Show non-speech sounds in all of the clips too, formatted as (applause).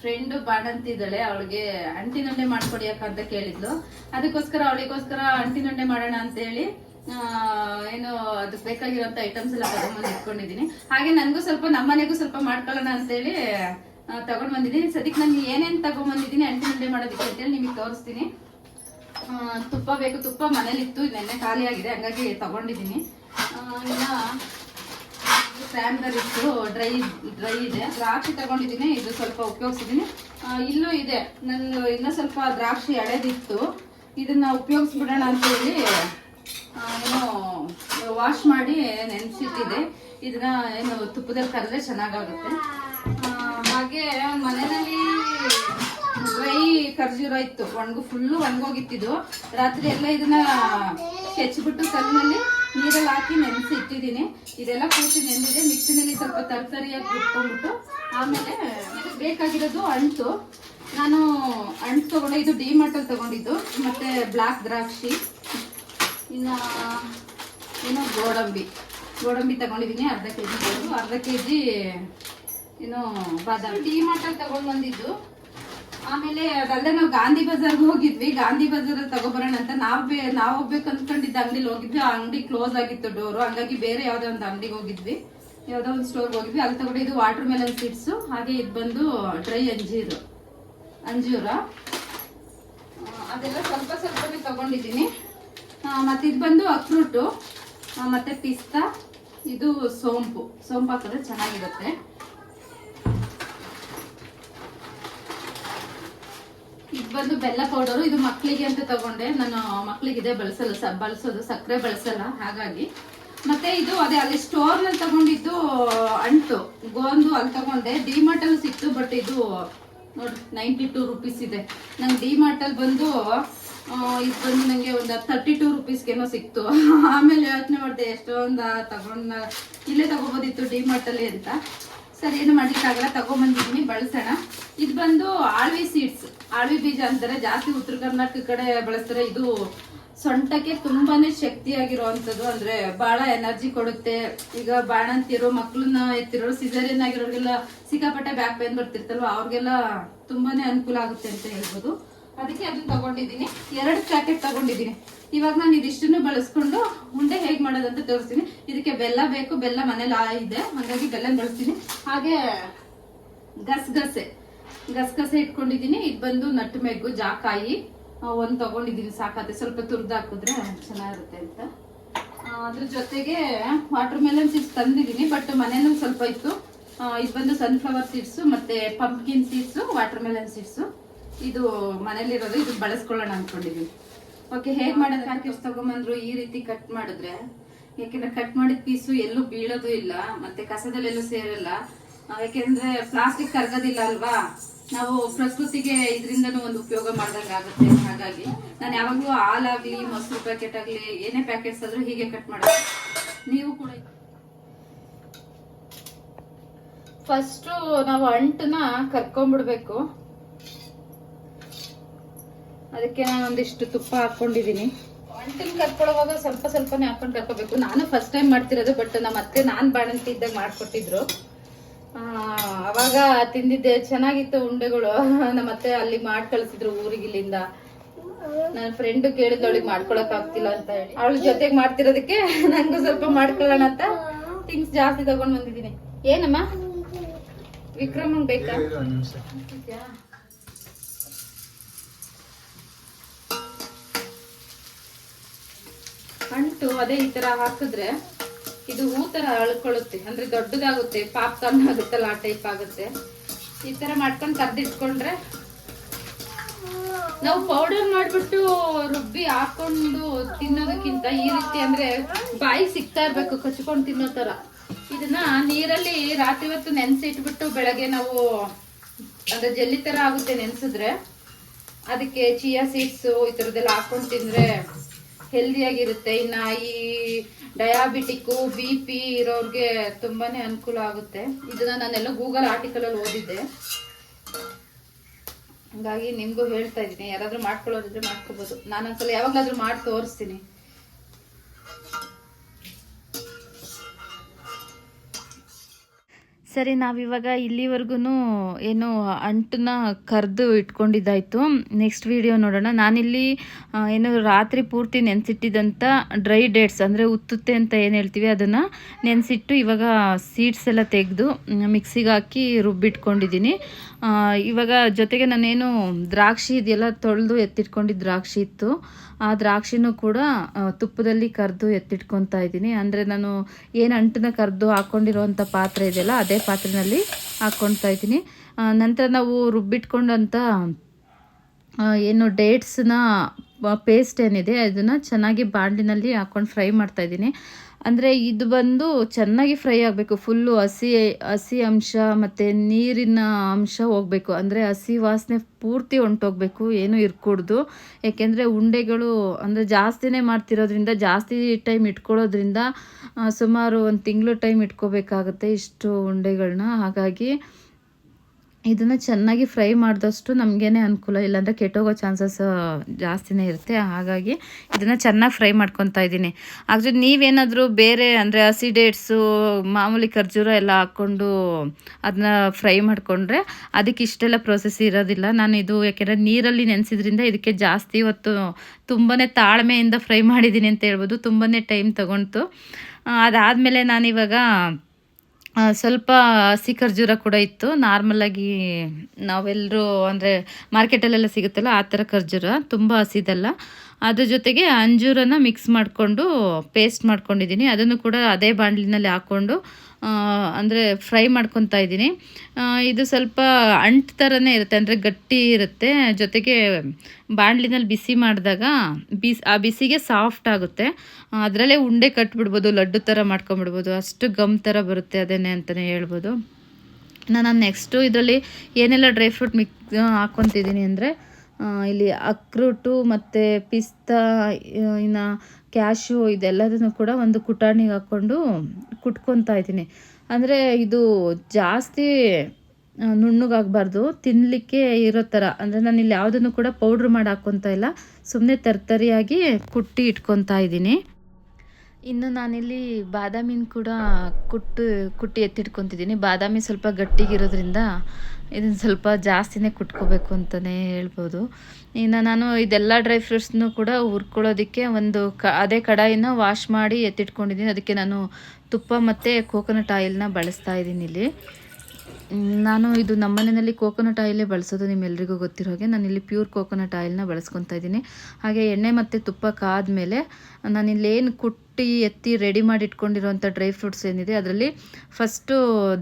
Friend ಬಾಣಂತಿದ್ದಾಳೆ ಅವಳಿಗೆ ಅಂಟಿನುಂಡೆ ನೊಂಡೆ ಅಕ್ಕ ಅಂತ ಕೇಳಿದ್ಲು. ಅದಕ್ಕೋಸ್ಕರ ಅವಳಿಗೋಸ್ಕರ ಅಂಟಿನುಂಡೆ ಮಾಡೋಣ ಅಂತ ಹೇಳಿ ಏನು ಅದಕ್ಕೆ ಬೇಕಾಗಿರೋಂಥ ಐಟಮ್ಸ್ ಎಲ್ಲ ತಗೊಂಡ್ಬಂದು ಇಟ್ಕೊಂಡಿದ್ದೀನಿ. ಹಾಗೆ ನನಗೂ ಸ್ವಲ್ಪ ನಮ್ಮನೆಗೂ ಸ್ವಲ್ಪ ಮಾಡ್ಕೊಳ್ಳೋಣ ಅಂತೇಳಿ ತಗೊಂಡ್ ಬಂದಿದ್ದೀನಿ ಸದ್ಯಕ್ಕೆ ನಾನು ಏನೇನು ತಗೊಂಡ್ಬಂದಿದ್ದೀನಿ ಅಂಟಿನುಂಡೆ ಮಾಡೋದಕ್ಕೆ ಅಂತೇಳಿ ನಿಮಗೆ ತೋರಿಸ್ತೀನಿ. ತುಪ್ಪ ಬೇಕು. ತುಪ್ಪ ಮನೇಲಿತ್ತು. ನೆನ್ನೆ ಖಾಲಿ ಆಗಿದೆ ಹಂಗಾಗಿ ತಗೊಂಡಿದ್ದೀನಿ. ಇನ್ನ ಕ್ರ್ಯಾನ್ಬೆರಿ ಇತ್ತು ಡ್ರೈ ಡ್ರೈ ಇದೆ ದ್ರಾಕ್ಷಿ ತಗೊಂಡಿದ್ದೀನಿ, ಇದು ಸ್ವಲ್ಪ ಉಪಯೋಗಿಸಿದ್ದೀನಿ. ಇಲ್ಲೂ ಇದೆ. ನನ್ನ ಇನ್ನೂ ಸ್ವಲ್ಪ ದ್ರಾಕ್ಷಿ ಎಳೆದಿತ್ತು. ಇದನ್ನ ಉಪಯೋಗಿಸ್ಬಿಡೋಣ ಅಂತ ಹೇಳಿ ಏನು ವಾಶ್ ಮಾಡಿ ನೆನೆಸಿಟ್ಟಿದೆ. ಇದನ್ನ ಏನು ತುಪ್ಪದಲ್ಲಿ ಕರೆದ್ರೆ ಚೆನ್ನಾಗಾಗುತ್ತೆ. ಹಾಗೆ ಮನೆಯಲ್ಲಿ ಡ್ರೈ ಖರ್ಜೂರ ಇತ್ತು ಒಣಗು ಫುಲ್ಲು ಒಣಗೋಗಿತ್ತಿದ್ದು ರಾತ್ರಿ ಎಲ್ಲ ಇದನ್ನ ಕೆಚ್ಚಿಬಿಟ್ಟು ಕಲ್ಲಿನಲ್ಲಿ ನೀರಲ್ಲಿ ಹಾಕಿ ನೆನೆಸಿ ಇಟ್ಟಿದ್ದೀನಿ ಇದೆಲ್ಲ ಪೂರ್ತಿ ನೆಂದಿದೆ. ಮಿಕ್ಸಿನಲ್ಲಿ ಸ್ವಲ್ಪ ತರಕಾರಿಯಾಗಿ ಬಿಟ್ಕೊಂಡ್ಬಿಟ್ಟು ಆಮೇಲೆ ಬೇಕಾಗಿರೋದು ಅಂಟು. ನಾನು ಅಂಟು ತೊಗೊಂಡೆ. ಇದು ಡಿ ಮಾರ್ಟಲ್ಲಿ ತಗೊಂಡಿದ್ದು. ಮತ್ತು ಬ್ಲ್ಯಾಕ್ ದ್ರಾಕ್ಷಿ. ಇನ್ನು ಏನೋ ಗೋಡಂಬಿ. ಗೋಡಂಬಿ ತಗೊಂಡಿದ್ದೀನಿ. ಅರ್ಧ ಕೆ ಜಿ ಅರ್ಧ ಕೆ ಜಿ ಏನು ಬಾದಾಮಿ. ಡಿ ಮಾರ್ಟಲ್ಲಿ ತೊಗೊಂಡು ಬಂದಿದ್ದು. ಆಮೇಲೆ ಅದಲ್ಲದೆ ನಾವು ಗಾಂಧಿ ಬಜಾರ್ಗೆ ಹೋಗಿದ್ವಿ. ಗಾಂಧಿ ಬಜಾರ್ ತಗೋಬರೋಣ ಅಂತ ನಾವು ನಾವು ಹೋಗ್ಬೇಕು ಅನ್ಕೊಂಡಿದ್ದ ಅಂಗಡಿಲಿ ಹೋಗಿದ್ವಿ. ಆ ಅಂಗಡಿ ಕ್ಲೋಸ್ ಆಗಿತ್ತು ಡೋರು. ಹಂಗಾಗಿ ಬೇರೆ ಯಾವುದೋ ಒಂದು ಅಂಗಡಿಗೆ ಹೋಗಿದ್ವಿ. ಯಾವ್ದೋ ಒಂದು ಸ್ಟೋರ್ಗೆ ಹೋಗಿದ್ವಿ. ಅಲ್ಲಿ ತಗೊಂಡು ಇದು ವಾಟರ್ ಮೆಲನ್ ಸೀಡ್ಸ್. ಹಾಗೆ ಇದು ಬಂದು ಡ್ರೈ ಅಂಜೀರು. ಅಂಜೂರ. ಅದೆಲ್ಲ ಸ್ವಲ್ಪ ಸ್ವಲ್ಪನೇ ತಗೊಂಡಿದ್ದೀನಿ. ಮತ್ತೆ ಇದು ಬಂದು ಅಕ್ರೂಟು. ಮತ್ತೆ ಪಿಸ್ತಾ. ಇದು ಸೋಂಪು. ಸೋಂಪು ಹಾಕಿದ್ರೆ ಚೆನ್ನಾಗಿರುತ್ತೆ. ಬಂದು ಬೆಲ್ಲ ಪೌಡರ್ ಇದು ಮಕ್ಕಳಿಗೆ ಅಂತ ತಗೊಂಡೆ. ನಾನು ಮಕ್ಕಳಿಗೆ ಇದೇ ಬಳಸಲ್ಲ, ಸ ಬಳಸೋದು ಸಕ್ಕರೆ ಬಳಸಲ್ಲ, ಹಾಗಾಗಿ. ಮತ್ತೆ ಇದು ಅದೇ, ಅಲ್ಲಿ ಸ್ಟೋರ್ನಲ್ಲಿ ತಗೊಂಡಿದ್ದು, ಅಂಟು. ಗೋಂದು ಅಲ್ಲಿ ತಗೊಂಡೆ. ಡಿ ಅಲ್ಲಿ ಸಿಕ್ತು ಬಟ್ ಇದು, ನೋಡಿ ನೈಂಟಿ ಟೂ ರುಪೀಸ್ ಇದೆ. ನಂಗೆ ಡಿ ಅಲ್ಲಿ ಬಂದು ಇದು ಬಂದು ನನಗೆ ಒಂದು ತರ್ಟಿ ಟೂ ರುಪೀಸ್ಗೇನೋ ಸಿಕ್ತು. (laughs) ಆಮೇಲೆ ಯೋಚನೆ ಮಾಡಿದೆ, ಎಷ್ಟೊಂದು ತಗೊಂಡ, ಇಲ್ಲೇ ತಗೋಬೋದಿತ್ತು ಡಿ ಅಲ್ಲಿ ಅಂತ. ಸರಿ, ಏನು ಮಾಡ್ಲಿಕ್ಕಾಗಲ್ಲ ತಗೊಂಬಂದಿದ್ದೀನಿ, ಬಳಸೋಣ. ಇದು ಬಂದು ಆಳ್ವಿ ಸೀಡ್ಸ್. ಆಳ್ವಿ ಬೀಜ ಅಂತಾರೆ ಜಾಸ್ತಿ ಉತ್ತರ ಕರ್ನಾಟಕ ಕಡೆ ಬಳಸ್ತಾರೆ. ಇದು ಸೊಂಟಕ್ಕೆ ತುಂಬಾನೇ ಶಕ್ತಿಯಾಗಿರುವಂಥದ್ದು. ಅಂದ್ರೆ ಬಹಳ ಎನರ್ಜಿ ಕೊಡುತ್ತೆ. ಈಗ ಬಾಣಂತಿರೋ ಮಕ್ಳನ್ನ ಎತ್ತಿರೋರು ಸಿಸೇರಿಯನ್ ಆಗಿರೋರಿಗೆಲ್ಲ ಸಿಕ್ಕಾಪಟ್ಟೆ ಬ್ಯಾಕ್ ಪೇನ್ ಬರ್ತಿರ್ತಲ್ವ, ಅವ್ರಿಗೆಲ್ಲ ತುಂಬಾನೇ ಅನುಕೂಲ ಆಗುತ್ತೆ ಅಂತ ಹೇಳ್ಬೋದು. ಅದಕ್ಕೆ ಅದನ್ನ ತಗೊಂಡಿದ್ದೀನಿ. ಎರಡು ಪ್ಯಾಕೆಟ್ ತಗೊಂಡಿದ್ದೀನಿ. ಇವಾಗ ನಾನು ಇದಿಷ್ಟನ್ನು ಬಳಸ್ಕೊಂಡು ಉಂಡೆ ಹೇಗೆ ಮಾಡೋದಂತ ತೋರಿಸ್ತೀನಿ. ಇದಕ್ಕೆ ಬೆಲ್ಲ ಬೇಕು, ಬೆಲ್ಲ ಮನೇಲಿ ಆ ಇದೆ. ಹಾಗಾಗಿ ಬೆಲ್ಲ ಬಳಸ್ತೀನಿ. ಹಾಗೆ ಗಸಗಸೆ. ಗಸಗಸೆ ಇಟ್ಕೊಂಡಿದ್ದೀನಿ. ಇದು ಬಂದು ನಟ್ಟು ಮೆಗ್ಗು ಜಾಕಾಯಿ. ಒಂದು ತಗೊಂಡಿದ್ದೀನಿ ಸಾಕತ್ತೆ ಸ್ವಲ್ಪ ತುರ್ದು ಹಾಕಿದ್ರೆ ಚೆನ್ನಾಗಿರುತ್ತೆ ಅಂತ. ಅದ್ರ ಜೊತೆಗೆ ವಾಟರ್ ಮೆಲನ್ ಸೀಡ್ಸ್ ತಂದಿದ್ದೀನಿ ಬಟ್ ಮನೇಲಿ ಸ್ವಲ್ಪ ಇತ್ತು. ಇದು ಬಂದು ಸನ್ಫ್ಲವರ್ ಸೀಡ್ಸು ಮತ್ತೆ pumpkin seeds water melon seeds ಇದು ಮನೇಲಿರೋದು ಇದು ಬಳಸ್ಕೊಳ್ಳೋಣ ಅನ್ಕೊಂಡಿದ್ದೀನಿ ಓಕೆ ಹೇಗ್ ಮಾಡೋದು? ಪ್ಯಾಕೆಟ್ಸ್ ತಗೊಂಬಂದ್ರು ಈ ರೀತಿ ಕಟ್ ಮಾಡಿದ್ರೆ ಯಾಕೆಂದ್ರೆ ಕಟ್ ಮಾಡಿದ ಪೀಸು ಎಲ್ಲೂ ಬೀಳೋದು ಇಲ್ಲ, ಮತ್ತೆ ಕಸದಲ್ಲೆಲ್ಲೂ ಸೇರಲ್ಲ. ಯಾಕೆಂದ್ರೆ ಪ್ಲಾಸ್ಟಿಕ್ ಕರ್ಗೋದಿಲ್ಲ ಅಲ್ವಾ? ನಾವು ಪ್ರಕೃತಿಗೆ ಇದರಿಂದ ಒಂದು ಉಪಯೋಗ ಮಾಡ್ದಂಗೆ ಆಗುತ್ತೆ. ಹಾಗಾಗಿ ನಾನು ಯಾವಾಗ್ಲೂ ಹಾಲಾಗ್ಲಿ, ಮೊಸರು ಪ್ಯಾಕೆಟ್ ಆಗ್ಲಿ, ಏನೇ ಪ್ಯಾಕೆಟ್ಸ್ ಆದ್ರೂ ಹೀಗೆ ಕಟ್ ಮಾಡೋದು. ನೀವು ಕೂಡ ಫಸ್ಟ್ ನಾವು ಅಂಟನ್ನ ಕರ್ಕೊಂಡ್ಬಿಡ್ಬೇಕು. ಅದಕ್ಕೆ ನಾನು ಒಂದಿಷ್ಟು ತುಪ್ಪ ಹಾಕೊಂಡಿದೀನಿ ಅಂಟಿನ ಕರ್ಕೊಳ್ಳೋವಾಗ ಸ್ವಲ್ಪ ಸ್ವಲ್ಪನೇ ಹಾಕೊಂಡು ಕರ್ಕೋಬೇಕು. ನಾನು ಫಸ್ಟ್ ಟೈಮ್ ಮಾಡ್ತಿರೋದು ಬಟ್ ನಮ್ಮ ಅತ್ತೆ ನಾನ್ ಬಾಣಂತಿ ಇದ್ದಾಗ ಮಾಡಿಕೊಟ್ಟಿದ್ರು. ಆ, ಅವಾಗ ತಿಂದಿದ್ದೆ ಚೆನ್ನಾಗಿತ್ತು ಉಂಡೆಗಳು. ನಮ್ಮ ಅತ್ತೆ ಅಲ್ಲಿ ಮಾಡಿ ಕಳಿಸಿದ್ರು ಊರಿಗೆ ಇಲ್ಲಿಂದ ನನ್ನ ಫ್ರೆಂಡ್ ಕೇಳಿದ್ಲು ಅವಳಿಗೆ ಮಾಡ್ಕೊಳಕ್ ಆಗ್ತಿಲ್ಲ ಅಂತ ಹೇಳಿ. ಅವಳ ಜೊತೆಗೆ ಮಾಡ್ತಿರೋದಕ್ಕೆ ನಂಗೂ ಸ್ವಲ್ಪ ಮಾಡ್ಕೊಳ್ಳೋಣ ಅಂತ ಥಿಂಗ್ಸ್ ಜಾಸ್ತಿ ತಗೊಂಡ್ ಬಂದಿದ್ದೀನಿ. ಏನಮ್ಮ? ವಿಕ್ರಮಂಗ್ ಬೇಕಾ? ಅಂಟು ಅದೇ ಈ ತರ ಹಾಕಿದ್ರೆ ಇದು ಹೂ ತರ ಅಳ್ಕೊಳ್ಳುತ್ತೆ. ಅಂದ್ರೆ ದೊಡ್ಡದಾಗುತ್ತೆ, ಪಾಪ್ಕಾರ್ನ್ ಆಗುತ್ತಲ್ಲ ಆ ಟೈಪ್ ಆಗುತ್ತೆ. ಈ ತರ ಮಾಡ್ಕೊಂಡು ಕರ್ದಿಟ್ಕೊಂಡ್ರೆ ನಾವು ಪೌಡರ್ ಮಾಡ್ಬಿಟ್ಟು ರುಬ್ಬಿ ಹಾಕೊಂಡು ತಿನ್ನೋದಕ್ಕಿಂತ ಈ ರೀತಿ ಅಂದ್ರೆ ಬಾಯಿ ಸಿಗ್ತಾ ಇರ್ಬೇಕು, ಕಚ್ಕೊಂಡು ತಿನ್ನೋ ತರ. ಇದನ್ನ ನೀರಲ್ಲಿ ರಾತ್ರಿ ಹೊತ್ತು ನೆನ್ಸಿ ಇಟ್ಬಿಟ್ಟು ಬೆಳಗ್ಗೆ ನಾವು ಅಂದ್ರೆ ಜಲ್ಲಿ ತರ ಆಗುತ್ತೆ ನೆನ್ಸಿದ್ರೆ, ಅದಕ್ಕೆ ಚಿಯಾ ಸೀಡ್ಸ್ ಈ ತರದೆಲ್ಲ ಹಾಕೊಂಡು ತಿಂದ್ರೆ ಹೆಲ್ದಿಯಾಗಿರುತ್ತೆ ಇನ್ನ ಈ ಡಯಾಬಿಟಿಕ್ಕು ಬಿ ಪಿ ಇರೋರ್ಗೆ ತುಂಬಾನೇ ಅನುಕೂಲ ಆಗುತ್ತೆ. ಇದನ್ನ ನಾನೆಲ್ಲ ಗೂಗಲ್ ಆರ್ಟಿಕಲ್ ಅಲ್ಲಿ ಓದಿದ್ದೆ. ಹಂಗಾಗಿ ನಿಮಗೂ ಹೇಳ್ತಾ ಇದ್ದೀನಿ. ಯಾರಾದರೂ ಮಾಡ್ಕೊಳ್ಳೋದಿದ್ರೆ ಮಾಡ್ಕೋಬೋದು. ನಾನು ಒಂದ್ಸಲ ಯಾವಾಗಾದ್ರೂ ಮಾಡಿ ತೋರಿಸ್ತೀನಿ. ಸರಿ, ನಾವಿವಾಗ ಇಲ್ಲಿವರೆಗೂ ಏನು ಅಂಟನ್ನ ಕರೆದು ಇಟ್ಕೊಂಡಿದ್ದಾಯಿತು. ನೆಕ್ಸ್ಟ್ ವಿಡಿಯೋ ನೋಡೋಣ. ನಾನಿಲ್ಲಿ ಏನು ರಾತ್ರಿ ಪೂರ್ತಿ ನೆನೆಸಿಟ್ಟಿದ್ದಂಥ ಡ್ರೈ ಡೇಟ್ಸ್ ಅಂದರೆ ಉತ್ತುತ್ತೆ ಅಂತ ಏನು ಹೇಳ್ತೀವಿ ಅದನ್ನು ನೆನೆಸಿಟ್ಟು ಇವಾಗ ಸೀಡ್ಸ್ ಎಲ್ಲ ತೆಗೆದು ಮಿಕ್ಸಿಗೆ ಹಾಕಿ ರುಬ್ಬಿಟ್ಕೊಂಡಿದ್ದೀನಿ. ಇವಾಗ ಜೊತೆಗೆ ನಾನೇನು ದ್ರಾಕ್ಷಿ ಇದೆಲ್ಲ ತೊಳೆದು ಎತ್ತಿಟ್ಕೊಂಡಿದ್ದ ದ್ರಾಕ್ಷಿ ಇತ್ತು. ಆ ದ್ರಾಕ್ಷಿನೂ ಕೂಡ ತುಪ್ಪದಲ್ಲಿ ಕರೆದು ಎತ್ತಿಟ್ಕೊತಾ ಇದ್ದೀನಿ. ಅಂದರೆ ನಾನು ಏನು ಅಂಟನ್ನ ಕರೆದು ಹಾಕ್ಕೊಂಡಿರೋವಂಥ ಪಾತ್ರೆ ಇದೆಯಲ್ಲ, ಅದೇ ಪಾತ್ರೆಯಲ್ಲಿ ಹಾಕ್ಕೊಳ್ತಾ ಇದ್ದೀನಿ. ನಂತರ ನಾವು ರುಬ್ಬಿಟ್ಕೊಂಡಂಥ ಏನು ಡೇಟ್ಸ್ನ ಪೇಸ್ಟ್ ಏನಿದೆ, ಅದನ್ನು ಚೆನ್ನಾಗಿ ಬಾಂಡಿನಲ್ಲಿ ಹಾಕ್ಕೊಂಡು ಫ್ರೈ ಮಾಡ್ತಾ ಇದ್ದೀನಿ. ಅಂದರೆ ಇದು ಬಂದು ಚೆನ್ನಾಗಿ ಫ್ರೈ ಆಗಬೇಕು. ಫುಲ್ಲು ಹಸಿ ಹಸಿ ಅಂಶ ಮತ್ತು ನೀರಿನ ಅಂಶ ಹೋಗಬೇಕು. ಅಂದರೆ ಹಸಿ ವಾಸನೆ ಪೂರ್ತಿ ಹೊಂಟೋಗ್ಬೇಕು, ಏನೂ ಇರ್ಕೂಡ್ದು. ಯಾಕೆಂದರೆ ಉಂಡೆಗಳು ಅಂದರೆ ಜಾಸ್ತಿನೇ ಮಾಡ್ತಿರೋದ್ರಿಂದ, ಜಾಸ್ತಿ ಟೈಮ್ ಇಟ್ಕೊಳ್ಳೋದ್ರಿಂದ ಸುಮಾರು ಒಂದು ತಿಂಗಳು ಟೈಮ್ ಇಟ್ಕೋಬೇಕಾಗುತ್ತೆ ಇಷ್ಟು ಉಂಡೆಗಳನ್ನ ಹಾಗಾಗಿ ಇದನ್ನು ಚೆನ್ನಾಗಿ ಫ್ರೈ ಮಾಡಿದಷ್ಟು ನಮಗೇನೆ ಅನುಕೂಲ ಇಲ್ಲಾಂದರೆ ಕೆಟ್ಟೋಗೋ ಚಾನ್ಸಸ್ ಜಾಸ್ತಿನೇ ಇರುತ್ತೆ. ಹಾಗಾಗಿ ಇದನ್ನು ಚೆನ್ನಾಗಿ ಫ್ರೈ ಮಾಡ್ಕೊತಾ ಇದ್ದೀನಿ. ಆದರೆ ನೀವೇನಾದರೂ ಬೇರೆ ಅಂದರೆ ಹಸಿ ಡೇಟ್ಸು ಮಾಮೂಲಿ ಖರ್ಜೂರ ಎಲ್ಲ ಹಾಕ್ಕೊಂಡು ಅದನ್ನ ಫ್ರೈ ಮಾಡಿಕೊಂಡ್ರೆ ಅದಕ್ಕೆ ಇಷ್ಟೆಲ್ಲ ಪ್ರೊಸೆಸ್ ಇರೋದಿಲ್ಲ. ನಾನು ಇದು ಯಾಕೆಂದರೆ ನೀರಲ್ಲಿ ನೆನೆಸಿದ್ರಿಂದ ಇದಕ್ಕೆ ಜಾಸ್ತಿ ಹೊತ್ತು ತುಂಬಾ ತಾಳ್ಮೆಯಿಂದ ಫ್ರೈ ಮಾಡಿದ್ದೀನಿ ಅಂತ ಹೇಳ್ಬೋದು. ತುಂಬಾ ಟೈಮ್ ತೊಗೊಳ್ತು ಅದಾದಮೇಲೆ ನಾನಿವಾಗ ಸ್ವಲ್ಪ ಹಸಿ ಖರ್ಜೂರ ಕೂಡ ಇತ್ತು. ನಾರ್ಮಲಾಗಿ ನಾವೆಲ್ಲರೂ ಅಂದರೆ ಮಾರ್ಕೆಟಲ್ಲೆಲ್ಲ ಸಿಗುತ್ತಲ್ಲ, ಆ ಥರ ಖರ್ಜೂರ ತುಂಬ ಹಸಿದಲ್ಲ. ಅದ್ರ ಜೊತೆಗೆ ಅಂಜೂರನ ಮಿಕ್ಸ್ ಮಾಡಿಕೊಂಡು ಪೇಸ್ಟ್ ಮಾಡ್ಕೊಂಡಿದ್ದೀನಿ. ಅದನ್ನು ಕೂಡ ಅದೇ ಬಾಂಡ್ಲಿನಲ್ಲಿ ಹಾಕ್ಕೊಂಡು ಅಂದರೆ ಫ್ರೈ ಮಾಡ್ಕೊತಾ ಇದ್ದೀನಿ. ಇದು ಸ್ವಲ್ಪ ಅಂಟು ಥರನೇ ಇರುತ್ತೆ, ಅಂದರೆ ಗಟ್ಟಿ ಇರುತ್ತೆ. ಜೊತೆಗೆ ಬಾಣಲಿನಲ್ಲಿ ಬಿಸಿ ಮಾಡಿದಾಗ ಬಿಸಿ, ಆ ಬಿಸಿಗೆ ಸಾಫ್ಟ್ ಆಗುತ್ತೆ. ಅದರಲ್ಲೇ ಉಂಡೆ ಕಟ್ಬಿಡ್ಬೋದು, ಲಡ್ಡು ಥರ ಮಾಡ್ಕೊಂಬಿಡ್ಬೋದು. ಅಷ್ಟು ಗಮ್ ಥರ ಬರುತ್ತೆ ಅದೇನೆ ಅಂತಲೇ ಹೇಳ್ಬೋದು. ನಾನು ನೆಕ್ಸ್ಟು ಇದರಲ್ಲಿ ಏನೆಲ್ಲ ಡ್ರೈ ಫ್ರೂಟ್ ಮಿಕ್ಸ್ ಹಾಕ್ಕೊತಿದ್ದೀನಿ ಅಂದರೆ ಇಲ್ಲಿ ಅಕ್ರೂಟು ಮತ್ತು ಪಿಸ್ತಾ ಇನ್ನು ಕ್ಯಾಶು ಇದೆಲ್ಲದನ್ನು ಕೂಡ ಒಂದು ಕುಟಾಣಿಗೆ ಹಾಕ್ಕೊಂಡು ಕುಟ್ಕೊತಾ ಇದ್ದೀನಿ. ಅಂದರೆ ಇದು ಜಾಸ್ತಿ ನುಣ್ಣಗಾಗಬಾರ್ದು. ತಿನ್ನಲಿಕ್ಕೆ ಇರೋ ಥರ. ಅಂದರೆ ನಾನು ಇಲ್ಲಿ ಯಾವುದನ್ನು ಕೂಡ ಪೌಡ್ರ್ ಮಾಡಿ ಹಾಕ್ಕೊತಾ ಇಲ್ಲ. ಸುಮ್ಮನೆ ತರ್ತರಿಯಾಗಿ ಕುಟ್ಟಿ ಇಟ್ಕೊತಾ ಇದ್ದೀನಿ. ಇನ್ನು ನಾನಿಲ್ಲಿ ಬಾದಾಮಿನ ಕೂಡ ಕುಟ್ಟು, ಕುಟ್ಟಿ ಎತ್ತಿಟ್ಕೊತಿದ್ದೀನಿ. ಬಾದಾಮಿ ಸ್ವಲ್ಪ ಗಟ್ಟಿಗಿರೋದ್ರಿಂದ ಇದನ್ನು ಸ್ವಲ್ಪ ಜಾಸ್ತಿನೇ ಕುಟ್ಕೋಬೇಕು ಅಂತಲೇ ಹೇಳ್ಬೋದು. ಇನ್ನು ನಾನು ಇದೆಲ್ಲ ಡ್ರೈ ಫ್ರೂಟ್ಸ್ನು ಕೂಡ ಹುರ್ಕೊಳ್ಳೋದಕ್ಕೆ ಒಂದು ಕ, ಅದೇ ಕಡಾಯಿನ ವಾಶ್ ಮಾಡಿ ಎತ್ತಿಟ್ಕೊಂಡಿದ್ದೀನಿ. ಅದಕ್ಕೆ ನಾನು ತುಪ್ಪ ಮತ್ತು ಕೋಕೋನಟ್ ಆಯಿಲ್ನ ಬಳಸ್ತಾ ಇದ್ದೀನಿ ಇಲ್ಲಿ. ನಾನು ಇದು ನಮ್ಮ ಮನೆಯಲ್ಲಿ ಕೋಕೋನಟ್ ಆಯಿಲೇ ಬಳಸೋದು ನಿಮ್ಮೆಲ್ರಿಗೂ ಗೊತ್ತಿರೋ ಹಾಗೆ. ನಾನು ಇಲ್ಲಿ ಪ್ಯೂರ್ ಕೋಕೋನಟ್ ಆಯಿಲ್ನ ಬಳಸ್ಕೊತಾ ಇದ್ದೀನಿ. ಹಾಗೆ ಎಣ್ಣೆ ಮತ್ತು ತುಪ್ಪ ಕಾದ್ಮೇಲೆ ನಾನು ಏನು ಕುಟ್ಟಿ, ಎತ್ತಿ ರೆಡಿ ಮಾಡಿ ಇಟ್ಕೊಂಡಿರೋಂಥ ಡ್ರೈ ಫ್ರೂಟ್ಸ್ ಏನಿದೆ, ಅದರಲ್ಲಿ ಫಸ್ಟು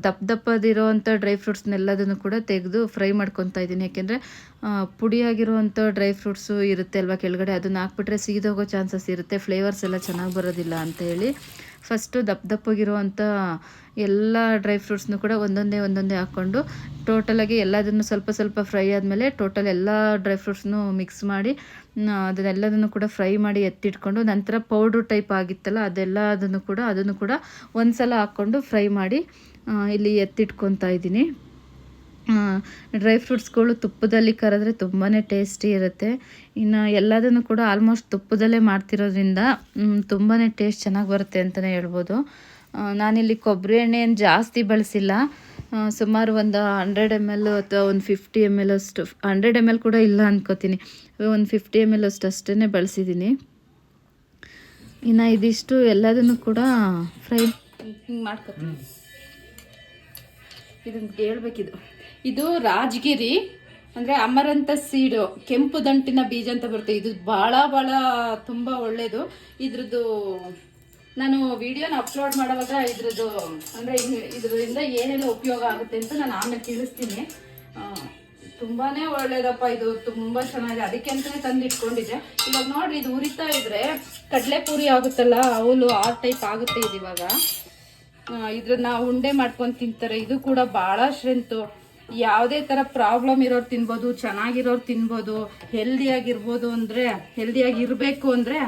ದಪ್ಪ ದಪ್ಪದಿರೋವಂಥ ಡ್ರೈ ಫ್ರೂಟ್ಸ್ನೆಲ್ಲದನ್ನು ಕೂಡ ತೆಗೆದು ಫ್ರೈ ಮಾಡ್ಕೊತಾ ಇದ್ದೀನಿ. ಯಾಕೆಂದರೆ ಪುಡಿಯಾಗಿರುವಂಥ ಡ್ರೈ ಫ್ರೂಟ್ಸು ಇರುತ್ತೆ ಅಲ್ವಾ ಕೆಳಗಡೆ? ಅದನ್ನು ಹಾಕ್ಬಿಟ್ರೆ ಸೀದೋಗೋ ಚಾನ್ಸಸ್ ಇರುತ್ತೆ. ಫ್ಲೇವರ್ಸ್ ಎಲ್ಲ ಚೆನ್ನಾಗಿ ಬರೋದಿಲ್ಲ ಅಂತ ಹೇಳಿ. ಫಸ್ಟು ದಪ್ಪ ದಪ್ಪಗಿರುವಂಥ ಎಲ್ಲ ಡ್ರೈ ಫ್ರೂಟ್ಸ್ನು ಕೂಡ ಒಂದೊಂದೇ ಒಂದೊಂದೇ ಹಾಕ್ಕೊಂಡು ಟೋಟಲಾಗಿ ಎಲ್ಲದನ್ನು ಸ್ವಲ್ಪ ಸ್ವಲ್ಪ ಫ್ರೈ ಆದಮೇಲೆ ಟೋಟಲ್ ಎಲ್ಲ ಡ್ರೈ ಫ್ರೂಟ್ಸ್ನು ಮಿಕ್ಸ್ ಮಾಡಿ ಅದನ್ನೆಲ್ಲದನ್ನು ಕೂಡ ಫ್ರೈ ಮಾಡಿ ಎತ್ತಿಟ್ಕೊಂಡು ನಂತರ ಪೌಡ್ರ್ ಟೈಪ್ ಆಗಿತ್ತಲ್ಲ ಅದೆಲ್ಲ ಅದನ್ನು ಕೂಡ ಅದನ್ನು ಕೂಡ ಒಂದು ಸಲ ಹಾಕ್ಕೊಂಡು ಫ್ರೈ ಮಾಡಿ ಇಲ್ಲಿ ಎತ್ತಿಟ್ಕೊತಾ ಇದ್ದೀನಿ. ಡ್ರೈ ಫ್ರೂಟ್ಸ್ಗಳು ತುಪ್ಪದಲ್ಲಿ ಕರೆದ್ರೆ ತುಂಬಾ ಟೇಸ್ಟಿ ಇರುತ್ತೆ. ಇನ್ನು ಎಲ್ಲದನ್ನು ಕೂಡ ಆಲ್ಮೋಸ್ಟ್ ತುಪ್ಪದಲ್ಲೇ ಮಾಡ್ತಿರೋದ್ರಿಂದ ತುಂಬಾ ಟೇಸ್ಟ್ ಚೆನ್ನಾಗಿ ಬರುತ್ತೆ ಅಂತಲೇ ಹೇಳ್ಬೋದು. ನಾನಿಲ್ಲಿ ಕೊಬ್ಬರಿ ಎಣ್ಣೆಯನ್ನು ಜಾಸ್ತಿ ಬಳಸಿಲ್ಲ. ಸುಮಾರು ಒಂದು ಹಂಡ್ರೆಡ್ ಎಂ ಎಲ್ ಅಥವಾ ಒಂದು ಫಿಫ್ಟಿ ಎಂ ಎಲ್ ಅಷ್ಟು ಹಂಡ್ರೆಡ್ ಎಂ ಎಲ್ ಕೂಡ ಇಲ್ಲ ಅನ್ಕೋತೀನಿ. ಒಂದು ಫಿಫ್ಟಿ ಎಂ ಎಲ್ ಅಷ್ಟು ಅಷ್ಟೇ ಬಳಸಿದ್ದೀನಿ ಇನ್ನು ಇದಿಷ್ಟು ಎಲ್ಲದನ್ನು ಕೂಡ ಫ್ರೈ ಹಿಂಗೆ ಮಾಡ್ಕೊತೀನಿ ಇದನ್ನು ಹೇಳ್ಬೇಕಿದು. ಇದು ರಾಜಗಿರಿ, ಅಂದರೆ ಅಮರಂತ ಸೀಡು, ಕೆಂಪು ದಂಟಿನ ಬೀಜ ಅಂತ ಬರುತ್ತೆ. ಇದು ಭಾಳ ಭಾಳ ತುಂಬ ಒಳ್ಳೆಯದು ಇದ್ರದ್ದು ನಾನು ವಿಡಿಯೋನ ಅಪ್ಲೋಡ್ ಮಾಡುವಾಗ ಇದ್ರದ್ದು, ಅಂದರೆ ಇದರಿಂದ ಏನೆಲ್ಲ ಉಪಯೋಗ ಆಗುತ್ತೆ ಅಂತ ನಾನು ಆಮೇಲೆ ತಿಳಿಸ್ತೀನಿ. ತುಂಬಾ ಒಳ್ಳೇದಪ್ಪ ಇದು. ತುಂಬಾ ಚೆನ್ನಾಗಿದೆ. ಅದಕ್ಕೆ ಅಂತಲೇ ತಂದು ಇಟ್ಕೊಂಡಿದ್ದೆ ಇವಾಗ ನೋಡ್ರಿ, ಇದು ಉರಿತಾ ಇದ್ರೆ ಕಡಲೆ ಪೂರಿ ಆಗುತ್ತಲ್ಲ, ಅವಲು ಆ ಟೈಪ್ ಆಗುತ್ತೆ ಇದು ಇವಾಗ. ಇದ್ರನ್ನ ಉಂಡೆ ಮಾಡ್ಕೊಂಡು ತಿಂತಾರೆ. ಇದು ಕೂಡ ಭಾಳ ಸ್ಟ್ರೆಂತು ಯಾವುದೇ ಥರ ಪ್ರಾಬ್ಲಮ್ ಇರೋರು ತಿನ್ಬೋದು, ಚೆನ್ನಾಗಿರೋರು ತಿನ್ಬೋದು ಹೆಲ್ದಿಯಾಗಿರ್ಬೋದು ಅಂದರೆ ಹೆಲ್ದಿಯಾಗಿ ಇರಬೇಕು ಅಂದರೆ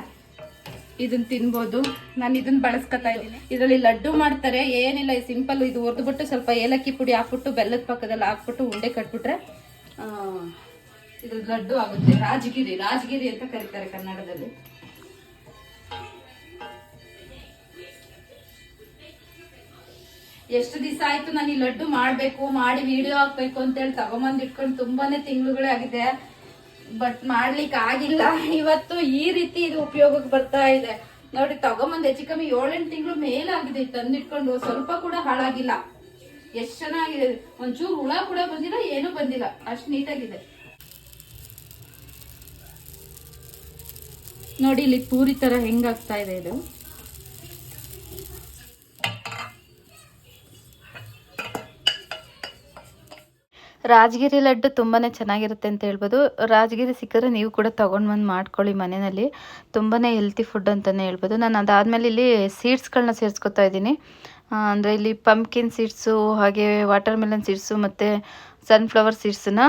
ಇದನ್ನ ತಿನ್ಬೋದು. ನಾನು ಇದನ್ನ ಬಳಸ್ಕೊತಾ ಇದ್ದೀನಿ. ಇದರಲ್ಲಿ ಲಡ್ಡು ಮಾಡ್ತಾರೆ, ಏನಿಲ್ಲ ಸಿಂಪಲ್ ಇದು ಹುರಿದ್ಬಿಟ್ಟು ಸ್ವಲ್ಪ ಏಲಕ್ಕಿ ಪುಡಿ ಹಾಕ್ಬಿಟ್ಟು ಬೆಲ್ಲದ ಪಕ್ಕದಲ್ಲಿ ಹಾಕ್ಬಿಟ್ಟು ಉಂಡೆ ಕಟ್ಬಿಟ್ರೆ ಇದ್ರ ಇದು ಲಡ್ಡು ಆಗುತ್ತೆ. ರಾಜಗಿರಿ ರಾಜಗಿರಿ ಅಂತ ಕರೀತಾರೆ ಕನ್ನಡದಲ್ಲಿ. ಎಷ್ಟು ದಿವಸ ಆಯ್ತು ನಾನು ಈ ಲಡ್ಡು ಮಾಡ್ಬೇಕು, ಮಾಡಿ ವಿಡಿಯೋ ಹಾಕ್ಬೇಕು ಅಂತೇಳಿ ತಗೊಂಬಂದ್ ಇಟ್ಕೊಂಡು ತುಂಬಾನೇ ತಿಂಗಳುಗಳೇ ಆಗಿದೆ. ಬಟ್ ಮಾಡ್ಲಿಕ್ಕೆ ಆಗಿಲ್ಲ. ಇವತ್ತು ಈ ರೀತಿ ಇದು ಉಪಯೋಗಕ್ಕೆ ಬರ್ತಾ ಇದೆ. ನೋಡಿ, ತಗೊಂಬಂದ್. ಹೆಚ್ಚು ಕಮ್ಮಿ ಏಳೆಂಟು ತಿಂಗಳು ಮೇಲಾಗಿದೆ ತಂದಿಟ್ಕೊಂಡು. ಸ್ವಲ್ಪ ಕೂಡ ಹಾಳಾಗಿಲ್ಲ. ಎಷ್ಟ್ ಚೆನ್ನಾಗಿದೆ. ಒಂಚೂರು ಹುಳ ಕೂಡ ಬಂದಿಲ್ಲ, ಏನೂ ಬಂದಿಲ್ಲ. ಅಷ್ಟು ನೀಟಾಗಿದೆ. ನೋಡಿ, ಇಲ್ಲಿ ಪೂರಿ ತರ ಹೆಂಗಾಗ್ತಾ ಇದೆ ಇದು. ರಾಜಗಿರಿ ಲಡ್ಡು ತುಂಬಾ ಚೆನ್ನಾಗಿರುತ್ತೆ ಅಂತ ಹೇಳ್ಬೋದು. ರಾಜಗಿರಿ ಸಿಕ್ಕಿದ್ರೆ ನೀವು ಕೂಡ ತೊಗೊಂಡು ಬಂದು ಮಾಡ್ಕೊಳ್ಳಿ ಮನೆಯಲ್ಲಿ. ತುಂಬಾ ಹೆಲ್ತಿ ಫುಡ್ ಅಂತಲೇ ಹೇಳ್ಬೋದು. ನಾನು ಅದಾದಮೇಲೆ ಇಲ್ಲಿ ಸೀಡ್ಸ್ಗಳನ್ನ ಸೇರಿಸ್ಕೊತಾ ಇದ್ದೀನಿ. ಅಂದರೆ ಇಲ್ಲಿ ಪಂಪ್ಕಿನ್ ಸೀಡ್ಸು ಹಾಗೆ ವಾಟರ್ ಮೆಲನ್ ಸೀಡ್ಸು ಮತ್ತು ಸನ್ಫ್ಲವರ್ ಸೀಡ್ಸನ್ನ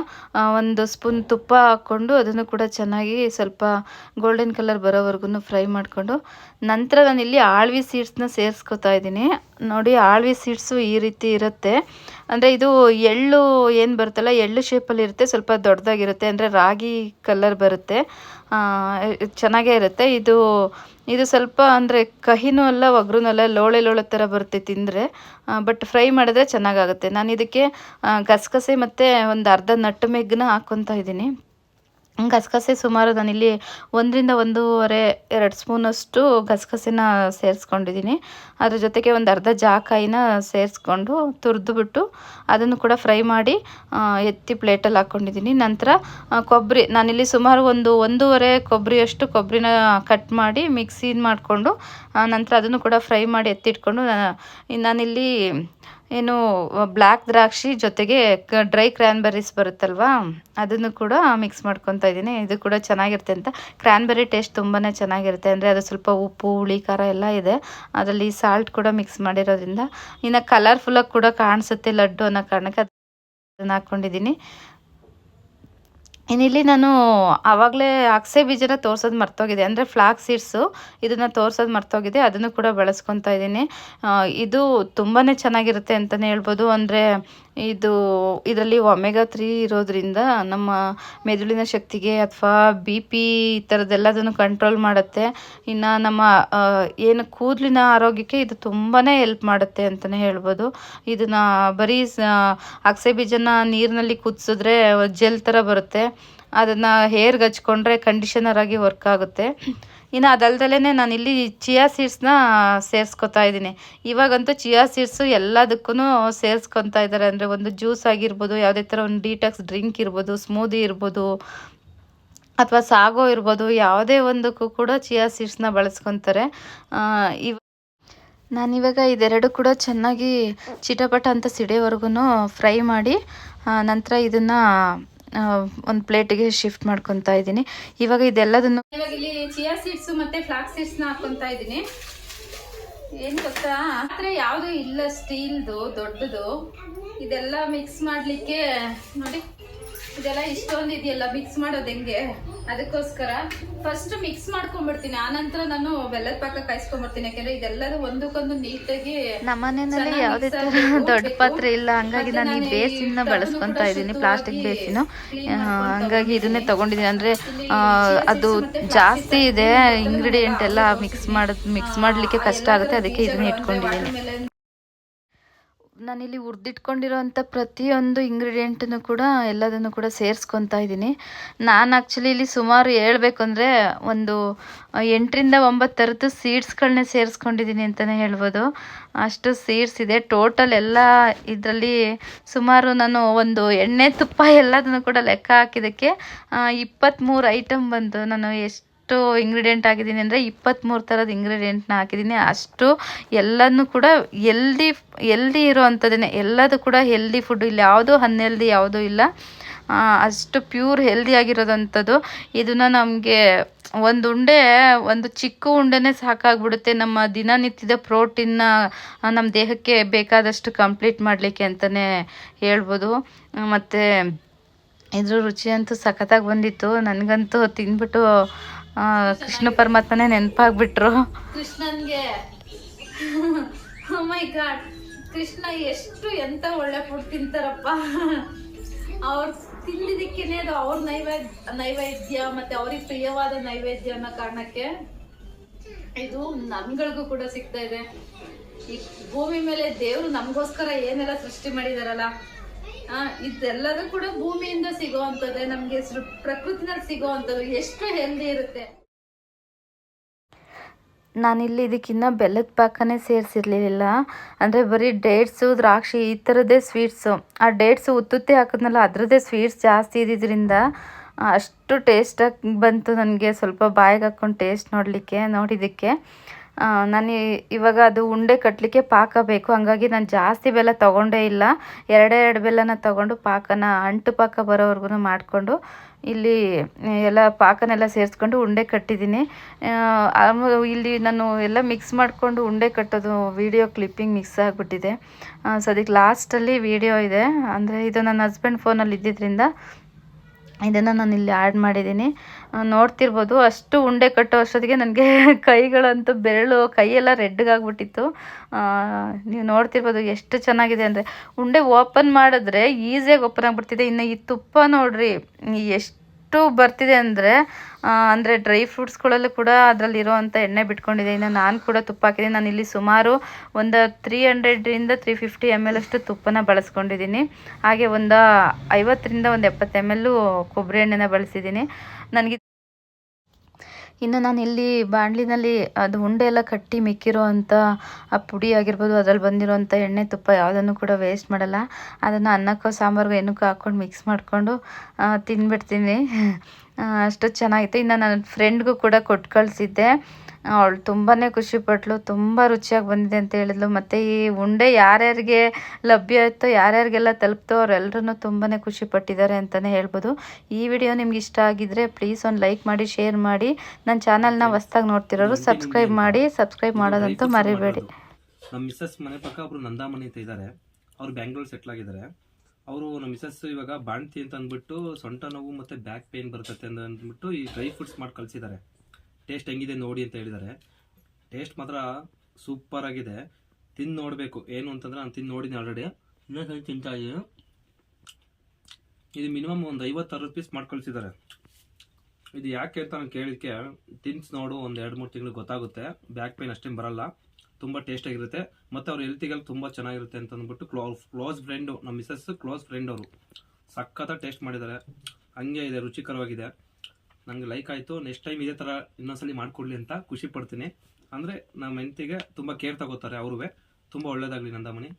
ಒಂದು ಸ್ಪೂನ್ ತುಪ್ಪ ಹಾಕ್ಕೊಂಡು ಅದನ್ನು ಕೂಡ ಚೆನ್ನಾಗಿ ಸ್ವಲ್ಪ ಗೋಲ್ಡನ್ ಕಲರ್ ಬರೋವರೆಗೂ ಫ್ರೈ ಮಾಡಿಕೊಂಡು, ನಂತರ ನಾನು ಇಲ್ಲಿ ಆಳ್ವಿ ಸೀಡ್ಸ್ನ ಸೇರಿಸ್ಕೊತಾ ಇದ್ದೀನಿ. ನೋಡಿ ಆಳ್ವಿ ಸೀಡ್ಸು ಈ ರೀತಿ ಇರುತ್ತೆ. ಅಂದರೆ ಇದು ಎಳ್ಳು ಏನು ಬರುತ್ತಲ್ಲ, ಎಳ್ಳು ಶೇಪಲ್ಲಿ ಇರುತ್ತೆ, ಸ್ವಲ್ಪ ದೊಡ್ಡದಾಗಿರುತ್ತೆ, ಅಂದರೆ ರಾಗಿ ಕಲರ್ ಬರುತ್ತೆ. ಚೆನ್ನಾಗೇ ಇರುತ್ತೆ. ಇದು ಇದು ಸ್ವಲ್ಪ ಅಂದರೆ ಕಹಿನೂ ಅಲ್ಲ ಒಗ್ರೂ ಅಲ್ಲ, ಲೋಳೆ ಲೋಳೆ ಥರ ಬರುತ್ತೆ ತಿಂದರೆ. ಬಟ್ ಫ್ರೈ ಮಾಡಿದ್ರೆ ಚೆನ್ನಾಗಾಗುತ್ತೆ. ನಾನು ಇದಕ್ಕೆ ಗಸಗಸೆ ಮತ್ತು ಒಂದು ಅರ್ಧ ನಟ್ಟು ಮೆಗ್ಗನ್ನ ಹಾಕ್ಕೊತಾ ಇದ್ದೀನಿ. ಗಸಗಸೆ ಸುಮಾರು ನಾನಿಲ್ಲಿ ಒಂದರಿಂದ ಒಂದೂವರೆ, ಎರಡು ಸ್ಪೂನಷ್ಟು ಗಸಗಸೆನ ಸೇರಿಸ್ಕೊಂಡಿದ್ದೀನಿ. ಅದ್ರ ಜೊತೆಗೆ ಒಂದು ಅರ್ಧ ಜಾಕಾಯಿನ ಸೇರಿಸ್ಕೊಂಡು ತುರಿದುಬಿಟ್ಟು ಅದನ್ನು ಕೂಡ ಫ್ರೈ ಮಾಡಿ ಎತ್ತಿ ಪ್ಲೇಟಲ್ಲಿ ಹಾಕ್ಕೊಂಡಿದ್ದೀನಿ ನಂತರ ಕೊಬ್ಬರಿ, ನಾನಿಲ್ಲಿ ಸುಮಾರು ಒಂದು ಒಂದೂವರೆ ಕೊಬ್ಬರಿಯಷ್ಟು ಕೊಬ್ಬರಿನ ಕಟ್ ಮಾಡಿ ಮಿಕ್ಸಿ ಮಾಡಿಕೊಂಡು ನಂತರ ಅದನ್ನು ಕೂಡ ಫ್ರೈ ಮಾಡಿ ಎತ್ತಿಟ್ಕೊಂಡು ನಾನಿಲ್ಲಿ ಏನು ಬ್ಲ್ಯಾಕ್ ದ್ರಾಕ್ಷಿ ಜೊತೆಗೆ ಡ್ರೈ ಕ್ರ್ಯಾನ್ಬೆರೀಸ್ ಬರುತ್ತಲ್ವಾ? ಅದನ್ನು ಕೂಡ ಮಿಕ್ಸ್ ಮಾಡ್ಕೊತಾ ಇದ್ದೀನಿ. ಇದು ಕೂಡ ಚೆನ್ನಾಗಿರುತ್ತೆ ಅಂತ. ಕ್ರ್ಯಾನ್ಬೆರಿ ಟೇಸ್ಟ್ ತುಂಬಾ ಚೆನ್ನಾಗಿರುತ್ತೆ. ಅಂದರೆ ಅದು ಸ್ವಲ್ಪ ಉಪ್ಪು, ಹುಳಿ, ಖಾರ ಎಲ್ಲ ಇದೆ. ಅದರಲ್ಲಿ ಸಾಲ್ಟ್ ಕೂಡ ಮಿಕ್ಸ್ ಮಾಡಿರೋದ್ರಿಂದ. ಇನ್ನು ಕಲರ್ಫುಲ್ಲಾಗಿ ಕೂಡ ಕಾಣಿಸುತ್ತೆ ಲಡ್ಡು ಅನ್ನೋ ಕಾರಣಕ್ಕೆ ಅದನ್ನು ಹಾಕ್ಕೊಂಡಿದ್ದೀನಿ ಇನ್ನಿಲ್ಲಿ ನಾನು ಆವಾಗಲೇ ಅಕ್ಸೆ ಬೀಜನ ತೋರ್ಸೋದು ಮರ್ತೋಗಿದೆ. ಅಂದರೆ ಫ್ಲಾಕ್ ಸೀಡ್ಸು ಇದನ್ನು ತೋರ್ಸೋದು ಮರ್ತೋಗಿದೆ. ಅದನ್ನು ಕೂಡ ಬಳಸ್ಕೊತಾ ಇದ್ದೀನಿ. ಇದು ತುಂಬಾ ಚೆನ್ನಾಗಿರುತ್ತೆ ಅಂತಲೇ ಹೇಳ್ಬೋದು. ಅಂದರೆ ಇದು ಇದರಲ್ಲಿ ಒಮೆಗಾ ತ್ರೀ ಇರೋದ್ರಿಂದ ನಮ್ಮ ಮೆದುಳಿನ ಶಕ್ತಿಗೆ ಅಥವಾ ಬಿ ಪಿ ಈ ಥರದ್ದೆಲ್ಲದನ್ನು ಕಂಟ್ರೋಲ್ ಮಾಡುತ್ತೆ. ಇನ್ನು ನಮ್ಮ ಏನು ಕೂದಲಿನ ಆರೋಗ್ಯಕ್ಕೆ ಇದು ತುಂಬಾ ಹೆಲ್ಪ್ ಮಾಡುತ್ತೆ ಅಂತಲೇ ಹೇಳ್ಬೋದು. ಇದನ್ನು ಬರೀ ಅಗಸೆ ಬೀಜನ ನೀರಿನಲ್ಲಿ ಕುದಿಸಿದ್ರೆ ಜೆಲ್ ಥರ ಬರುತ್ತೆ. ಅದನ್ನು ಹೇರ್ಗೆ ಹಚ್ಕೊಂಡ್ರೆ ಕಂಡೀಷನರ್ ಆಗಿ ವರ್ಕ್ ಆಗುತ್ತೆ. ಇನ್ನು ಅದಲ್ದಲೇ ಇಲ್ಲಿ ಚಿಯಾ ಸೀಡ್ಸ್ನ ಸೇರಿಸ್ಕೊತಾ ಇದ್ದೀನಿ. ಇವಾಗಂತೂ ಚಿಯಾ ಸೀಡ್ಸು ಎಲ್ಲದಕ್ಕೂ ಸೇರಿಸ್ಕೊತಾ ಇದ್ದಾರೆ ಅಂದರೆ ಒಂದು ಜ್ಯೂಸ್ ಆಗಿರ್ಬೋದು, ಯಾವುದೇ ಥರ ಒಂದು ಡೀಟಾಕ್ಸ್ ಡ್ರಿಂಕ್ ಇರ್ಬೋದು, ಸ್ಮೂದಿ ಇರ್ಬೋದು, ಅಥವಾ ಸಾಗೋ ಇರ್ಬೋದು, ಯಾವುದೇ ಒಂದಕ್ಕೂ ಕೂಡ ಚಿಯಾ ಸೀಡ್ಸ್ನ ಬಳಸ್ಕೊತಾರೆ. ಇವ್ ನಾನಿವಾಗ ಇದೆರಡು ಕೂಡ ಚೆನ್ನಾಗಿ ಚಿಟಪಟ ಅಂತ ಸಿಡಿಯೋವರೆಗೂ ಫ್ರೈ ಮಾಡಿ ನಂತರ ಇದನ್ನು ಒಂದು ಪ್ಲೇಟಿಗೆ ಶಿಫ್ಟ್ ಮಾಡ್ಕೊತಾ ಇದ್ದೀನಿ. ಇವಾಗ ಇದೆಲ್ಲದನ್ನು ಇವಾಗ ಇಲ್ಲಿ ಚಿಯಾ ಸೀಡ್ಸ್ ಮತ್ತೆ ಫ್ಲಾಕ್ ಸೀಡ್ಸ್ನ ಹಾಕೊಂತ ಇದೀನಿ ಏನ್ ಗೊತ್ತಾ? ಪಾತ್ರೆ ಯಾವ್ದು ಇಲ್ಲ ಸ್ಟೀಲ್ದು, ದೊಡ್ಡದು. ಇದೆಲ್ಲ ಮಿಕ್ಸ್ ಮಾಡ್ಲಿಕ್ಕೆ, ನೋಡಿ, ಇದೆಲ್ಲ ಇಷ್ಟೊಂದು ಇದೆಯಲ್ಲ ಮಿಕ್ಸ್ ಮಾಡೋದು ಹೆಂಗೆ? ಅದಕ್ಕೋಸ್ಕರ ಫಸ್ಟ್ ಮಿಕ್ಸ್ ಮಾಡ್ಕೊಂಡ್ಬಿಡ್ತೀನಿ. ಆನಂತರ ನಾನು ಬೆಲ್ಲದ ಪಾಕ ಕಾಯಿಸ್ಕೊಂಡ್ಬಿಡ್ತೀನಿ. ಯಾಕಂದ್ರೆ ಇದೆಲ್ಲರೂ ಒಂದಕ್ಕೊಂದು ನೀಟಾಗಿ ನಮ್ಮನೆಯಲ್ಲಿ ಯಾವುದೇ (laughs) ದೊಡ್ಡ ಪಾತ್ರೆ ಇಲ್ಲ. ಹಂಗಾಗಿ ನಾನು ಈ ಬೇಸಿನ ಬಳಸ್ಕೊಂತ ಇದ್ದೀನಿ ಪ್ಲಾಸ್ಟಿಕ್ ಬೇಸಿನು. ಹಂಗಾಗಿ ಇದನ್ನೇ ತಗೊಂಡಿದ್ದೀನಿ. ಅಂದರೆ ಅದು ಜಾಸ್ತಿ ಇದೆ ಇಂಗ್ರೀಡಿಯೆಂಟ್ ಎಲ್ಲ ಮಿಕ್ಸ್ ಮಾಡೋದು ಮಿಕ್ಸ್ ಮಾಡಲಿಕ್ಕೆ ಕಷ್ಟ ಆಗುತ್ತೆ ಅದಕ್ಕೆ ಇದನ್ನ ಇಟ್ಕೊಂಡಿದ್ದೀನಿ. ನಾನಿಲ್ಲಿ ಹುರಿದಿಟ್ಕೊಂಡಿರೋಂಥ ಪ್ರತಿಯೊಂದು ಇಂಗ್ರೀಡಿಯೆಂಟನ್ನು ಕೂಡ ಎಲ್ಲದನ್ನು ಕೂಡ ಸೇರಿಸ್ಕೊತಾ ಇದ್ದೀನಿ. ನಾನು ಆ್ಯಕ್ಚುಲಿ ಇಲ್ಲಿ ಸುಮಾರು ಹೇಳಬೇಕು ಅಂದರೆ ಒಂದು ಎಂಟರಿಂದ ಒಂಬತ್ತು ಥರದ್ದು ಸೀಡ್ಸ್ಗಳನ್ನೇ ಸೇರಿಸ್ಕೊಂಡಿದ್ದೀನಿ ಅಂತಲೇ ಹೇಳ್ಬೋದು. ಅಷ್ಟು ಸೀಡ್ಸ್ ಇದೆ. ಟೋಟಲ್ ಎಲ್ಲ ಇದರಲ್ಲಿ ಸುಮಾರು ನಾನು ಒಂದು ಎಣ್ಣೆ ತುಪ್ಪ ಎಲ್ಲದನ್ನು ಕೂಡ ಲೆಕ್ಕ ಹಾಕಿದ್ದಕ್ಕೆ ಇಪ್ಪತ್ತ್ಮೂರು ಐಟಮ್ ಬಂತು ನಾನು ಎಷ್ಟು ಎಷ್ಟು ಇಂಗ್ರೀಡಿಯೆಂಟ್ ಹಾಕಿದ್ದೀನಿ ಅಂದರೆ ಇಪ್ಪತ್ತ್ಮೂರು ಥರದ ಇಂಗ್ರೀಡಿಯೆಂಟ್ನ ಹಾಕಿದ್ದೀನಿ. ಅಷ್ಟು ಎಲ್ಲನೂ ಕೂಡ ಎಲ್ದಿ ಎಲ್ದಿ ಇರೋ ಅಂಥದ್ದೇ ಎಲ್ಲದೂ ಕೂಡ ಹೆಲ್ದಿ ಫುಡ್ ಇಲ್ಲಿ ಯಾವುದೂ ಅನ್ಹೆಲ್ದಿ ಯಾವುದೂ ಇಲ್ಲ. ಅಷ್ಟು ಪ್ಯೂರ್ ಹೆಲ್ದಿ ಆಗಿರೋದಂಥದ್ದು. ಇದನ್ನು ನಮಗೆ ಒಂದು ಉಂಡೆ, ಒಂದು ಚಿಕ್ಕ ಉಂಡೆನೇ ಸಾಕಾಗ್ಬಿಡುತ್ತೆ. ನಮ್ಮ ದಿನನಿತ್ಯದ ಪ್ರೋಟೀನ್ನ ನಮ್ಮ ದೇಹಕ್ಕೆ ಬೇಕಾದಷ್ಟು ಕಂಪ್ಲೀಟ್ ಮಾಡಲಿಕ್ಕೆ ಅಂತಲೇ ಹೇಳ್ಬೋದು. ಮತ್ತು ಇದ್ರ ರುಚಿ ಅಂತೂ ಸಖತ್ತಾಗಿ ಬಂದಿತ್ತು. ನನಗಂತೂ ತಿಂದ್ಬಿಟ್ಟು ಕೃಷ್ಣ ಪರಮಾತ್ಮನೇ ನೆನಪಾಗ್ಬಿಟ್ರು. ಕೃಷ್ಣನ್ಗೆ. ಮೈ ಗಾಡ್ ಕೃಷ್ಣ ಎಷ್ಟು ಎಂತ ಒಳ್ಳೆ ಫುಡ್ ತಿಂತಾರಪ್ಪ. ಅವ್ರು ತಿಂದಿದ್ದಕ್ಕೇನೆ ಅದು ಅವ್ರ ನೈವೇದ್ಯ ನೈವೇದ್ಯ ಮತ್ತೆ ಅವ್ರಿಗೆ ಪ್ರಿಯವಾದ ನೈವೇದ್ಯ ಅನ್ನೋ ಕಾರಣಕ್ಕೆ ಇದು ನಮ್ಗಳಿಗೂ ಕೂಡ ಸಿಗ್ತಾ ಇದೆ. ಈ ಭೂಮಿ ಮೇಲೆ ದೇವ್ರು ನಮಗೋಸ್ಕರ ಏನೆಲ್ಲ ಸೃಷ್ಟಿ ಮಾಡಿದಾರಲ್ಲ ಇದೆಲ್ಲರೂ ಕೂಡ ಭೂಮಿಯಿಂದ ಸಿಗುವಂಥದ್ದೇ, ನಮಗೆ ಪ್ರಕೃತಿನಲ್ಲಿ ಸಿಗುವಂಥದ್ದು ಎಷ್ಟು ಹೆಲ್ದಿ ಇರುತ್ತೆ. ನಾನಿಲ್ಲಿ ಇದಕ್ಕಿನ್ನ ಬೆಲ್ಲದ ಪಾಕನೇ ಸೇರಿಸಿರ್ಲಿಲ್ಲ. ಅಂದರೆ ಬರೀ ಡೇಟ್ಸು ದ್ರಾಕ್ಷಿ ಈ ಥರದ್ದೇ ಸ್ವೀಟ್ಸು ಆ ಡೇಟ್ಸು ಉತ್ತುತ್ತೆ ಹಾಕಿದ್ನಲ್ಲ, ಅದರದ್ದೇ ಸ್ವೀಟ್ಸ್ ಜಾಸ್ತಿ ಇದ್ದಿದ್ದರಿಂದ ಅಷ್ಟು ಟೇಸ್ಟಾಗಿ ಬಂತು ನನಗೆ. ಸ್ವಲ್ಪ ಬಾಯಿಗೆ ಹಾಕ್ಕೊಂಡು ಟೇಸ್ಟ್ ನೋಡಲಿಕ್ಕೆ, ನೋಡಿದ್ದಕ್ಕೆ. ನಾನು ಇವಾಗ ಅದು ಉಂಡೆ ಕಟ್ಟಲಿಕ್ಕೆ ಪಾಕ ಬೇಕು. ಹಾಗಾಗಿ ನಾನು ಜಾಸ್ತಿ ಬೆಲ್ಲ ತೊಗೊಂಡೇ ಇಲ್ಲ. ಎರಡೆರಡು ಬೆಲ್ಲನ ತೊಗೊಂಡು ಪಾಕನ ಅಂಟು ಪಾಕ ಬರೋವರೆಗೂ ಮಾಡಿಕೊಂಡು ಇಲ್ಲಿ ಎಲ್ಲ ಪಾಕನೆಲ್ಲ ಸೇರಿಸ್ಕೊಂಡು ಉಂಡೆ ಕಟ್ಟಿದ್ದೀನಿ. ಇಲ್ಲಿ ನಾನು ಎಲ್ಲ ಮಿಕ್ಸ್ ಮಾಡಿಕೊಂಡು ಉಂಡೆ ಕಟ್ಟೋದು ವಿಡಿಯೋ ಕ್ಲಿಪ್ಪಿಂಗ್ ಮಿಕ್ಸ್ ಆಗಿಬಿಟ್ಟಿದೆ. ಸೊ ಅದಕ್ಕೆ ಲಾಸ್ಟಲ್ಲಿ ವಿಡಿಯೋ ಇದೆ. ಅಂದರೆ ಇದು ನನ್ನ ಹಸ್ಬೆಂಡ್ ಫೋನಲ್ಲಿ ಇದ್ದಿದ್ದರಿಂದ ಇದನ್ನು ನಾನು ಇಲ್ಲಿ ಆ್ಯಡ್ ಮಾಡಿದ್ದೀನಿ. ನೋಡ್ತಿರ್ಬೋದು. ಅಷ್ಟು ಉಂಡೆ ಕಟ್ಟೋ ಅಷ್ಟೊತ್ತಿಗೆ ನನಗೆ (laughs) ಕೈಗಳಂತೂ ಬೆರಳು, ಕೈಯೆಲ್ಲ ರೆಡ್ಗಾಗ್ಬಿಟ್ಟಿತ್ತು ನೀವು ನೋಡ್ತಿರ್ಬೋದು ಎಷ್ಟು ಚೆನ್ನಾಗಿದೆ ಅಂದರೆ, ಉಂಡೆ ಓಪನ್ ಮಾಡಿದ್ರೆ ಈಸಿಯಾಗಿ ಓಪನ್ ಆಗಿಬಿಡ್ತಿದೆ. ಇನ್ನು ಈ ತುಪ್ಪ ನೋಡಿರಿ ಎಷ್ಟು ಬರ್ತಿದೆ ಅಂದರೆ ಅಂದರೆ ಡ್ರೈ ಫ್ರೂಟ್ಸ್ಗಳಲ್ಲೂ ಕೂಡ ಅದರಲ್ಲಿ ಇರುವಂತ ಎಣ್ಣೆ ಬಿಟ್ಕೊಂಡಿದೆ. ಇನ್ನು ನಾನು ಕೂಡ ತುಪ್ಪ ಹಾಕಿದ್ದೀನಿ. ನಾನು ಇಲ್ಲಿ ಸುಮಾರು ಒಂದು ತ್ರೀ ಹಂಡ್ರೆಡ್ರಿಂದ ತ್ರೀ ಫಿಫ್ಟಿ ಎಂ ಎಲ್ ಅಷ್ಟು ತುಪ್ಪನ ಬಳಸ್ಕೊಂಡಿದ್ದೀನಿ. ಹಾಗೆ ಒಂದು ಐವತ್ತರಿಂದ ಒಂದು ಎಪ್ಪತ್ತು ಎಂ ಎಲ್ಲು ಕೊಬ್ಬರಿ ಎಣ್ಣೆನ ಬಳಸಿದ್ದೀನಿ. ನನಗೆ ಇನ್ನು ನಾನು ಇಲ್ಲಿ ಬಾಣಲಿನಲ್ಲಿ ಅದು ಉಂಡೆ ಎಲ್ಲ ಕಟ್ಟಿ ಮಿಕ್ಕಿರೋ ಅಂಥ ಆ ಪುಡಿ ಆಗಿರ್ಬೋದು, ಅದ್ರಲ್ಲಿ ಬಂದಿರೋಂಥ ಎಣ್ಣೆ ತುಪ್ಪ ಯಾವುದನ್ನು ಕೂಡ ವೇಸ್ಟ್ ಮಾಡಲ್ಲ. ಅದನ್ನು ಅನ್ನಕ್ಕೋ ಸಾಂಬಾರ್ಗೋ ಏನಕ್ಕೋ ಹಾಕ್ಕೊಂಡು ಮಿಕ್ಸ್ ಮಾಡಿಕೊಂಡು ತಿಂದ್ಬಿಡ್ತೀನಿ (laughs) ಅಷ್ಟು ಚೆನ್ನಾಗಿತ್ತು. ಇನ್ನು ನನ್ನ ಫ್ರೆಂಡ್ಗೂ ಕೂಡ ಕೊಟ್ಟು ಕಳಿಸಿದ್ದೆ. ಅವಳು ತುಂಬಾ ಖುಷಿಪಟ್ಳು ತುಂಬ ರುಚಿಯಾಗಿ ಬಂದಿದೆ ಅಂತ ಹೇಳಿದ್ಲು. ಮತ್ತು ಈ ಉಂಡೆ ಯಾರ್ಯಾರಿಗೆ ಲಭ್ಯ ಇತ್ತೋ ಯಾರ್ಯಾರಿಗೆಲ್ಲ ತಲುಪ್ತೋ ಅವರೆಲ್ಲರೂ ತುಂಬಾ ಖುಷಿಪಟ್ಟಿದ್ದಾರೆ ಅಂತಲೇ ಹೇಳ್ಬೋದು. ಈ ವಿಡಿಯೋ ನಿಮ್ಗೆ ಇಷ್ಟ ಆಗಿದ್ರೆ ಪ್ಲೀಸ್ ಒಂದು ಲೈಕ್ ಮಾಡಿ ಶೇರ್ ಮಾಡಿ. ನನ್ನ ಚಾನಲ್ನ ಹೊಸ್ದಾಗಿ ನೋಡ್ತಿರೋರು ಸಬ್ಸ್ಕ್ರೈಬ್ ಮಾಡಿ ಸಬ್ಸ್ಕ್ರೈಬ್ ಮಾಡೋದಂತೂ ಮರಿಬೇಡಿ. ನಮ್ಮ ಮಿಸ್ಸಸ್ ಮನೆ ಪಕ್ಕ ಒಬ್ರು ನಂದಾಮನಿ ಅಂತ ಇದ್ದಾರೆ ಅವ್ರು ಬ್ಯಾಂಗ್ಳೂರ್ ಸೆಟ್ಲ್ ಆಗಿದ್ದಾರೆ. ಅವರು ನಮ್ಮ ಮಿಸ್ಸಸ್ ಇವಾಗ ಬಾಣ್ತಿ ಅಂತ ಅಂದ್ಬಿಟ್ಟು ಸೊಂಟ ನೋವು ಮತ್ತೆ ಬ್ಯಾಕ್ ಪೇನ್ ಬರ್ತತೆ ಅಂತ ಅಂದ್ಬಿಟ್ಟು ಈ ಡ್ರೈ ಫ್ರೂಟ್ಸ್ ಮಾಡಿ ಕಳಿಸಿದ್ದಾರೆ. ಟೇಸ್ಟ್ ಹೆಂಗಿದೆ ನೋಡಿ ಅಂತ ಹೇಳಿದ್ದಾರೆ. ಟೇಸ್ಟ್ ಮಾತ್ರ ಸೂಪರ್ ಆಗಿದೆ. ತಿಂದು ನೋಡಬೇಕು. ಏನು ಅಂತಂದ್ರೆ ನಾನು ತಿಂದು ನೋಡಿದ್ದೀನಿ ಆಲ್ರೆಡಿ ಇನ್ನೊಂದ್ಸಲ ತಿಂತಾ ಇದ್ದೀನಿ ಇದು ಮಿನಿಮಮ್ ಒಂದು ಐವತ್ತಾರು ಪೀಸ್ ಮಾಡಿ ಕಳಿಸಿದ್ದಾರೆ ಇದು ಯಾಕೆ ಅಂತ ನಾನು ಕೇಳಿದ್ಕೆ ತಿನ್ಸ್ ನೋಡು, ಒಂದು ಎರಡು ಮೂರು ತಿಂಗಳು ಗೊತ್ತಾಗುತ್ತೆ. ಬ್ಯಾಕ್ ಪೇನ್ ಅಷ್ಟೇನು ಬರಲ್ಲ. ತುಂಬ ಟೇಸ್ಟಾಗಿರುತ್ತೆ ಮತ್ತು ಅವ್ರ ಹೆಲ್ತಿಗೆಲ್ಲ ತುಂಬ ಚೆನ್ನಾಗಿರುತ್ತೆ ಅಂತ ಅಂದ್ಬಿಟ್ಟು ಕ್ಲೋಸ್ ಕ್ಲೋಸ್ ಫ್ರೆಂಡು ನಮ್ಮ ಮಿಸಸ್ ಕ್ಲೋಸ್ ಫ್ರೆಂಡ್ ಅವರು. ಸಖತ್ತಾಗಿ ಟೇಸ್ಟ್ ಮಾಡಿದ್ದಾರೆ. ಹಂಗೆ ಇದೆ, ರುಚಿಕರವಾಗಿದೆ. ನನಗೆ ಲೈಕ್ ಆಯಿತು. ನೆಕ್ಸ್ಟ್ ಟೈಮ್ ಇದೇ ಥರ ಇನ್ನೊಂದ್ಸಲಿ ಮಾಡಿಕೊಡ್ಲಿ ಅಂತ ಖುಷಿ ಪಡ್ತೀನಿ. ಅಂದರೆ ನಮ್ಮ ಹೆಂಡತಿಗೆ ತುಂಬ ಕೇರ್ ತಗೋತಾರೆ ಅವ್ರೂ ತುಂಬ ಒಳ್ಳೇದಾಗಲಿ ನಂದಮಣಿ